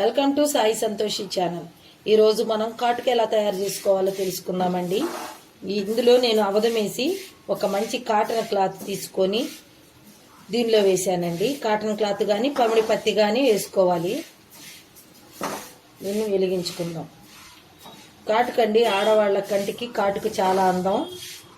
Welcome to Sai Santoshi channel. ఈరోజు మనం కాటుక ఎలా తయారు చేసుకోవాలో తెలుసుకుందామండి. ఇందులో నేను అవధమేసి ఒక మంచి కాటన్ క్లాత్ తీసుకొని దీనిలో వేసానండి కాటన్ క్లాత్ కానీ పమిడి పత్తి కానీ వేసుకోవాలి. దీన్ని వెలిగించుకుందాం. కాటుకండి ఆడవాళ్ళ కంటికి కాటుకు చాలా అందం.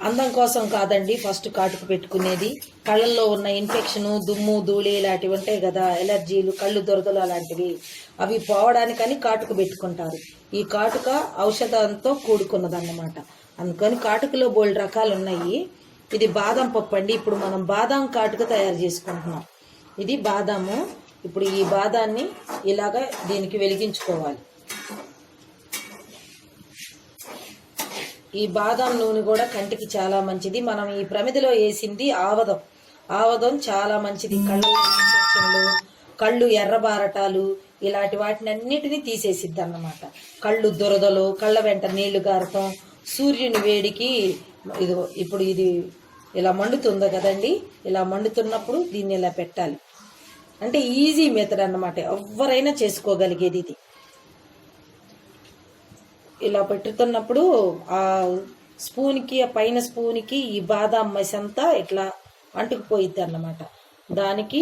అందం కోసం కాదండి ఫస్ట్ కాటుకు పెట్టుకునేది. కళ్ళల్లో ఉన్న ఇన్ఫెక్షన్ దుమ్ము ధూళి ఇలాంటివి ఉంటాయి కదా ఎలర్జీలు కళ్ళు దొరదలు అలాంటివి. అవి పోవడానికని కాటుకు పెట్టుకుంటారు. ఈ కాటుక ఔషధంతో కూడుకున్నదన్నమాట. అందుకని కాటుకలో బోల్డ్ రకాలు ఉన్నాయి ఇది బాదం పప్పు అండి. ఇప్పుడు మనం బాదం కాటుక తయారు చేసుకుంటున్నాం. ఇది బాదాము. ఇప్పుడు ఈ బాదాన్ని ఇలాగా దీనికి వెలిగించుకోవాలి. ఈ బాదం నూనె కూడా కంటికి చాలా మంచిది. మనం ఈ ప్రమిదిలో వేసింది ఆవదం. ఆవదం చాలా మంచిది. కళ్ళు ఇన్ఫెక్షన్లు కళ్ళు ఎర్రబారటాలు ఇలాంటి వాటిని అన్నిటినీ తీసేసిద్ది అన్నమాట. కళ్ళు దురదలు కళ్ళ వెంట నీళ్ళు గారటం సూర్యుని వేడికి ఇది ఇప్పుడు ఇది ఇలా మండుతుందో కదండి. ఇలా మండుతున్నప్పుడు దీన్ని ఇలా పెట్టాలి. అంటే ఈజీ మెథడ్ అన్నమాట. ఎవరైనా చేసుకోగలిగేది ఇది. ఇలా పెట్టుతున్నప్పుడు ఆ స్పూన్కి ఆ పైన స్పూన్కి ఈ బాదాం మసి అంతా ఇట్లా అంటుకుపోయిద్ది అన్నమాట. దానికి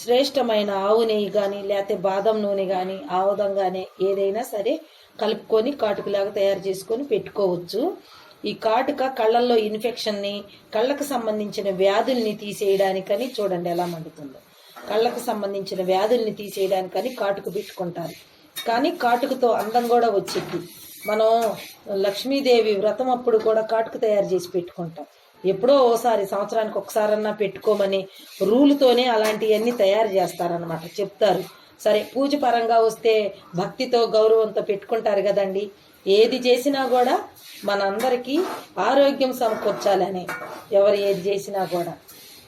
శ్రేష్టమైన ఆవు నెయ్యి కానీ లేకపోతే బాదం నూనె కానీ ఆముదం కానీ ఏదైనా సరే కలుపుకొని కాటుకులాగా తయారు చేసుకొని పెట్టుకోవచ్చు. ఈ కాటుక కళ్ళల్లో ఇన్ఫెక్షన్ని కళ్ళకు సంబంధించిన వ్యాధుల్ని తీసేయడానికని చూడండి ఎలా మండుతుందో. కళ్ళకు సంబంధించిన వ్యాధుల్ని తీసేయడానికని కాటుకు పెట్టుకుంటారు. కానీ కాటుకతో అందం కూడా వచ్చింది. మనం లక్ష్మీదేవి వ్రతం అప్పుడు కూడా కాటుకు తయారు చేసి పెట్టుకుంటాం. ఎప్పుడో ఓసారి సంవత్సరానికి ఒకసారన్నా పెట్టుకోమని రూలుతోనే అలాంటివన్నీ తయారు చేస్తారనమాట చెప్తారు. సరే పూజ పరంగా వస్తే భక్తితో గౌరవంతో పెట్టుకుంటారు కదండి. ఏది చేసినా కూడా మనందరికీ ఆరోగ్యం సమకూర్చాలని ఎవరు ఏది చేసినా కూడా.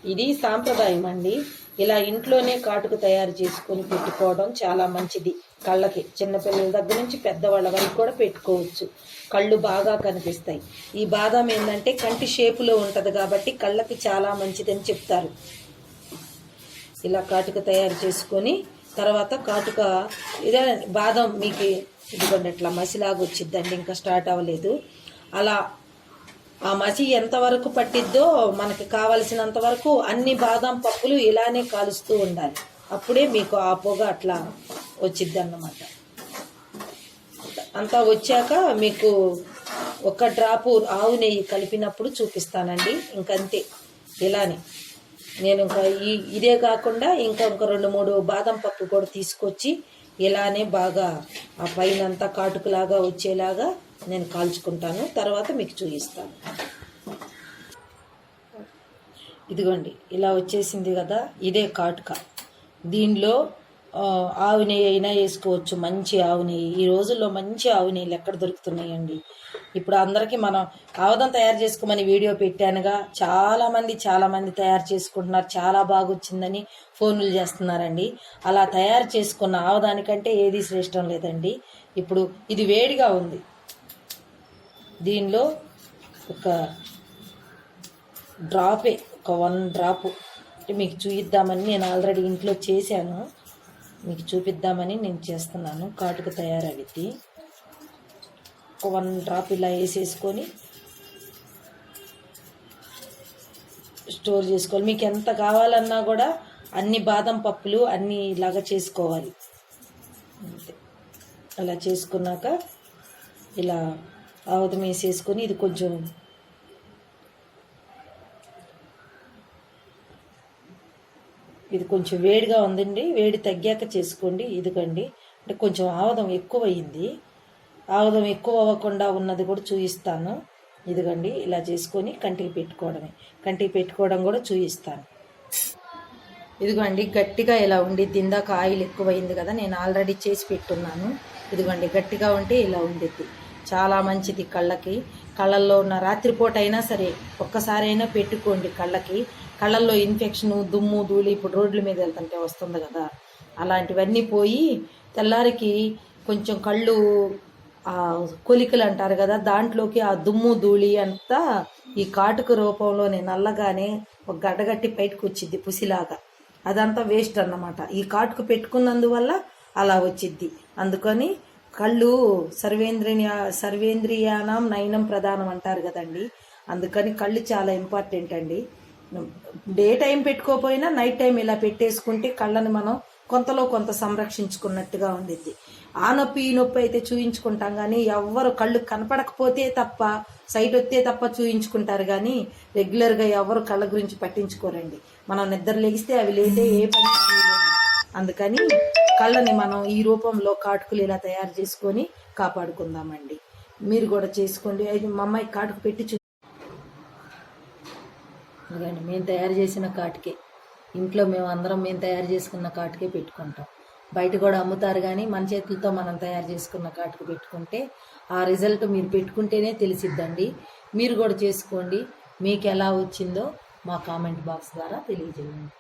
ఇది సాంప్రదాయం అండి. ఇలా ఇంట్లోనే కాటుకు తయారు చేసుకొని పెట్టుకోవడం చాలా మంచిది. కళ్ళకి చిన్నపిల్లల దగ్గర నుంచి పెద్దవాళ్ళ వరకు కూడా పెట్టుకోవచ్చు. కళ్ళు బాగా కనిపిస్తాయి. ఈ బాదం ఏంటంటే కంటి షేపులో ఉంటుంది కాబట్టి కళ్ళకి చాలా మంచిదని చెప్తారు. ఇలా కాటుక తయారు చేసుకొని తర్వాత కాటుక ఇదే బాదం మీకు ఇదిగోండి ఇట్లా మసిలాగా వచ్చిద్దండి ఇంకా స్టార్ట్ అవ్వలేదు. అలా ఆ మసి ఎంతవరకు పట్టిద్దో మనకి కావలసినంత వరకు అన్ని బాదం పప్పులు ఇలానే కాలుస్తూ ఉండాలి. అప్పుడే మీకు ఆ పొగ అట్లా వచ్చిద్ది అన్నమాట అంతా వచ్చాక మీకు ఒక డ్రాపు ఆవు నెయ్యి కలిపినప్పుడు చూపిస్తానండి. ఇంకంతే. ఇలానే. నేను ఇంకా ఈ ఇదే కాకుండా ఇంకా ఒక రెండు మూడు బాదం పప్పు కూడా తీసుకొచ్చి ఇలానే బాగా ఆ పైన అంతా కాటుకులాగా వచ్చేలాగా నేను కాల్చుకుంటాను తర్వాత మీకు చూపిస్తాను. ఇదిగోండి ఇలా వచ్చేసింది కదా ఇదే కాటుక. దీనిలో ఆవు నెయ్యి అయినా వేసుకోవచ్చు మంచి ఆవు నెయ్యి. ఈ రోజుల్లో మంచి ఆవు నెయ్యిలు ఎక్కడ దొరుకుతున్నాయండి? ఇప్పుడు అందరికీ మనం ఆవదం తయారు చేసుకోమని వీడియో పెట్టానుగా చాలామంది చాలామంది తయారు చేసుకుంటున్నారు చాలా బాగా వచ్చిందని ఫోన్లు చేస్తున్నారండి. అలా తయారు చేసుకున్న ఆవదానికంటే ఏది శ్రేష్టం లేదండి. ఇప్పుడు ఇది వేడిగా ఉంది. దీనిలో ఒక డ్రాపే ఒక వన్ డ్రాప్ అంటే మీకు చూపిద్దామని నేను ఆల్రెడీ ఇంట్లో చేశాను. మీకు చూపిద్దామని నేను చేస్తున్నాను. కాటుకు తయారవిద్ది. ఒక వన్ డ్రాప్ ఇలా వేసేసుకొని స్టోర్ చేసుకోవాలి. మీకు ఎంత కావాలన్నా కూడా అన్ని బాదం పప్పులు అన్ని ఇలాగా చేసుకోవాలి. అలా చేసుకున్నాక ఇలా ఆవదం వేసేసుకొని ఇది కొంచెం ఇది కొంచెం వేడిగా ఉందండి. వేడి తగ్గాక చేసుకోండి. ఇదిగండి. అంటే కొంచెం ఆవదం ఎక్కువ అయింది ఆవదం ఎక్కువ అవ్వకుండా ఉన్నది కూడా చూపిస్తాను ఇదిగండి. ఇలా చేసుకొని కంటికి పెట్టుకోవడమే. కంటికి పెట్టుకోవడం కూడా చూపిస్తాను ఇదిగోండి. గట్టిగా ఇలా ఉండి ఇందాక ఆయిల్ ఎక్కువైంది కదా నేను ఆల్రెడీ చేసి పెట్టున్నాను. ఇదిగోండి. గట్టిగా ఉంటే ఇలా ఉండిద్ది. చాలా మంచిది కళ్ళకి. కళ్ళల్లో ఉన్న రాత్రిపూట అయినా సరే ఒక్కసారైనా పెట్టుకోండి కళ్ళకి. కళ్ళల్లో ఇన్ఫెక్షన్ దుమ్ము ధూళి ఇప్పుడు రోడ్ల మీద వెళ్తుంటే వస్తుంది కదా. అలాంటివన్నీ పోయి తెల్లారికి కొంచెం కళ్ళు కొలికలు అంటారు కదా దాంట్లోకి ఆ దుమ్ము ధూళి అంతా ఈ కాటుక రూపంలోనే నల్లగానే ఒక గడ్డగట్టి బయటకు వచ్చింది పుసిలాగా. అదంతా వేస్ట్ అన్నమాట. ఈ కాటుకు పెట్టుకున్నందువల్ల అలా వచ్చిద్ది. అందుకని కళ్ళు సర్వేంద్రియ సర్వేంద్రియానం నయనం ప్రధానం అంటారు కదండి. అందుకని కళ్ళు చాలా ఇంపార్టెంట్ అండి. డే టైం పెట్టుకోపోయినా నైట్ టైం ఇలా పెట్టేసుకుంటే కళ్ళని మనం కొంతలో కొంత సంరక్షించుకున్నట్టుగా ఉండిద్ది. ఆ నొప్పి ఈ నొప్పి అయితే చూయించుకుంటాం కానీ ఎవ్వరు కళ్ళు కనపడకపోతే తప్ప సైట్ వస్తే తప్ప చూయించుకుంటారు కానీ రెగ్యులర్గా ఎవరు కళ్ళ గురించి పట్టించుకోరండి. మనం నిద్ర లెగిస్తే అవి లేదే ఏ పని అందుకని కళ్ళని మనం ఈ రూపంలో కాటుకులు ఇలా తయారు చేసుకొని కాపాడుకుందామండి. మీరు కూడా చేసుకోండి. అది మా అమ్మాయి కాటుకు పెట్టి చూ మేము తయారు చేసిన కాటుకే. ఇంట్లో మేము అందరం మేము తయారు చేసుకున్న కాటుకే పెట్టుకుంటాం. బయట కూడా అమ్ముతారు కానీ మన చేతులతో మనం తయారు చేసుకున్న కాటుకు పెట్టుకుంటే ఆ రిజల్ట్ మీరు పెట్టుకుంటేనే తెలిసిద్దండి. మీరు కూడా చేసుకోండి. మీకు ఎలా వచ్చిందో మా కామెంట్ బాక్స్ ద్వారా తెలియజేయండి.